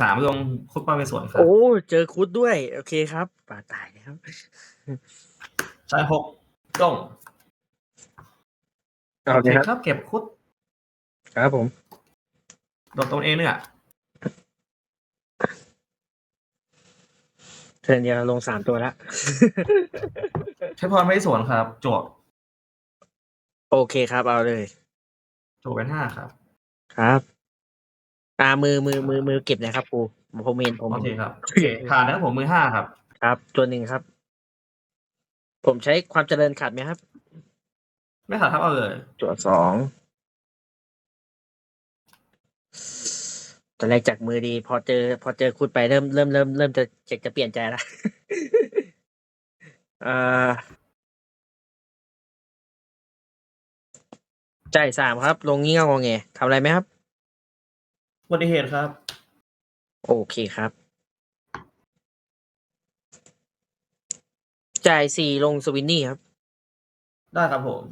สามลงคุดป้าไปสวนครับโอ้เจอคุดด้วย โอเคครับป่าตายแล้วชายหกลงเอาโอเลเคยครับครับ เก็บคุด ครับผมโดดตรงเองเนี่ยเทิร์นเดียวลงสามตัวแล้วใช้พรไม่สวนครับจวบโอเคครับเอาเลยจวบเป็นห้าครับ ครับ อ่ามือมือมือมือเก็บนะครับปูผมเมนผมโอเคครับโอเคผ่านนะครับผมมือห้าครับ ครับ ตัวหนึ่งครับ ผมใช้ความเจริญขัดไหมครับ ไม่ขาดครับเอาเลยตัวสองตอนแรกจากมือดี พอเจอ พอเจอคุดไปเริ่มเริ่มเริ่มเริ่มจะจะจะเปลี่ยนใจละเอ่อใจายสามครับ ลงงี้เงางอแงทำอะไรไหมครับ อุบัติเหตุครับ โอเคครับ จ่ายสี่ลงสวินนี่ครับ ได้ครับผม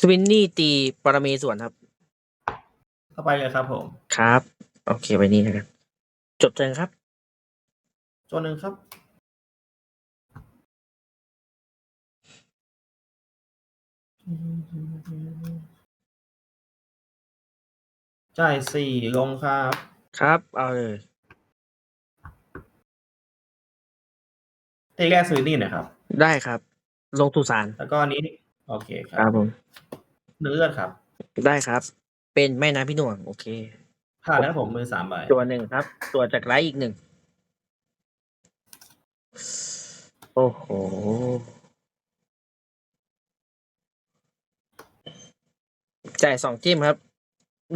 สวินนี่ตีปรเมส่วนครับ เข้าไปเลยครับผม ครับ โอเคไปนี้นะครับ จบเทิร์นครับตัวหนึ่งครับ จ่ายสี่ลงครับ ครับ เอาเลยตีแรกซื้อนี่หนะครับ ได้ครับ ลงตุสานแล้วก็อันนี้ โอเคคครัรับบผมเนื้อเลือดครับได้ครับ เป็นแม่น้ำพี่หน่วง โอเค ผ่านแล้วผมมือสามใบตัวหนึ่งครับ ตัวจากไลท์อีกหนึ่ง โอ้โห จ่ายสองจิ้มครับ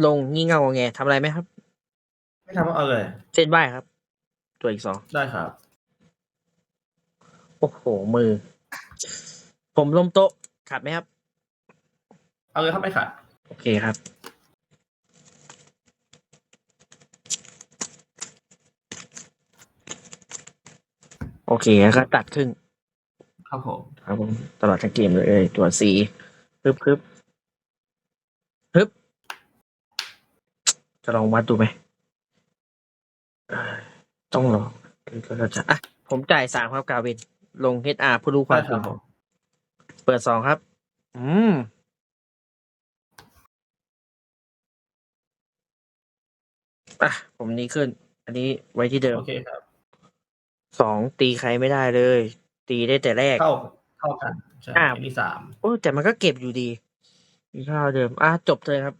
ลงงี่เง่างอแงทำอะไรไหมครับ ไม่ทำก็เอาเลย เส้นไหวครับ ตัวอีกสอง ได้ครับ โอ้โห มือ ผมล้มโต๊ะขัดไหมครับ เอาเลยครับไม่ขาดโอเคครับ โอเคแล้วก็ตัดครึ่ง ครับผม ครับผมตลอดทั้งเกมเลยตัวสีฮึบฮึบฮึบ จะลองวัดดูไหมเอ่อต้องลองก็จะอะผมจ่ายสามครับกาวิน ลง HR ผู้รู้ความได้จคริรังบผผมมเปิดสองครับ อืมอะผมนี้ขึ้น อันนี้ไว้ที่เดิมโอเคครับสองตีใครไม่ได้เลย ตีได้แต่แรก เข้าเข้ากันใช่อ่าอันนี้สามโอ้แต่มันก็เก็บอยู่ดีมีข้าวเดิม อะจบเลยครับ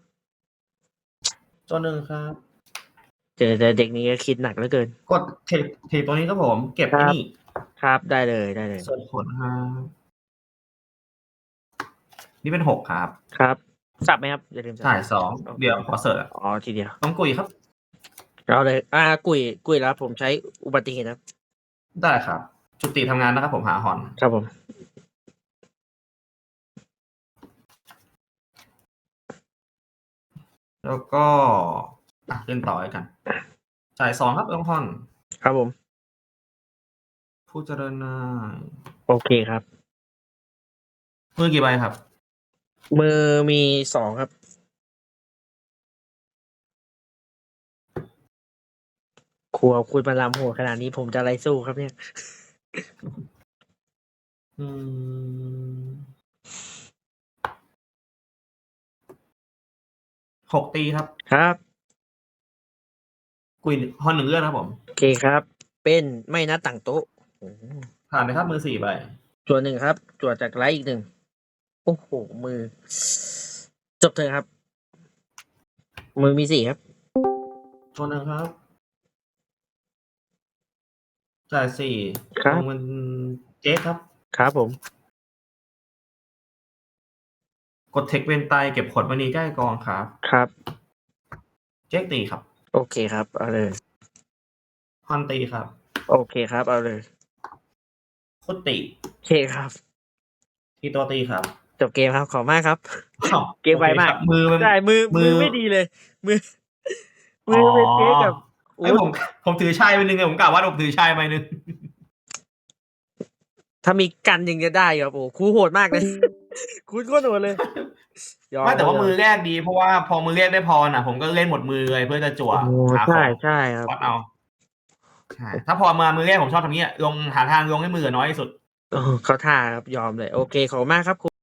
ตัวหนึ่งครับ เจอแต่เด็กนี้ก็คิดหนักเหลือเกิน กดเทปเทปตัวนี้ครับผม เก็บครัไอ้บนี่ครับได้เลยได้เลย ส่วนผลครับนี่เป็นหกครับครับสับไหมครับอย่าลืมสับถ่ายสองเดี๋ยวขอเสิร์ฟอ๋อทีเดียวต้องกุยครับเอาเลย อ่ากุยกุยแล้วผมใช้อุบัติเหตุครับ ได้ครับ จุติทำงานนะครับผมหาฮอน ครับผม แล้วก็อะเล่นต่อเลยกันจ่ายสองครับลงฮอน ครับผม ผู้เจริญนายโอเคครับ มือกี่ใบครับ มือมีสองครับ ครัวคุณมาลำโหดขนาดนี้ผมจะอะไรสู้ครับเนี่ย อืม หกตีครับ ครับกุยฮอนหนึ่งเลือดครับผม โอเคครับ เป็นไม่นัดต่างโต๊ะโอ้โหผ่านไปครับมือสี่ใบตัวหนึ่งครับตัวจากไลท์อีกหนึ่งโอ้โหมือ จบเถอะครับ มือมีสี่ครับตัวหนึ่งครับจ่ายสี่ครับ ลงมันเจ๊ครับ ครับผม กดเทคเวนไตเก็บขดมณีใกล้กองครับ ครับ เจ๊กตีครับ โอเคครับ เอาเลยฮอนตีครับ โอเคครับ เอาเลยคุดตีโอเคครับ ทีตัวตีครับจบเกมครับขอบมากครับ อ้าวเกมไวมาก โอเคครับมือมันใช่มือมืมืออ ไม่ดีเลย มือ มือเป็นเจ๊กับไอ้ยผมผมถือชายไปหนึ่งไงผมกล่าวว่าผมถือชายไปหนึ่งถ้ามีกันยังจะได้ครับโอ้ครูโหดมากเลยครูโคตรโหดเลยยอม ไม่แต่ว่าเลยมือแรกดีเพราะว่าพอมือแรกได้พรอะ ผมก็เล่นหมดมือเลยเพื่อจะจั่วโอ้หาขอใช่งใช่ครับวัดเอาใช่ถ้าพอมามือแรกผมชอบทำเนี้ยลงหาทางลงให้มือน้อยที่สุดโอ้เขาท่าครับยอมเลย โอเคขอบคุณมากครับคุณ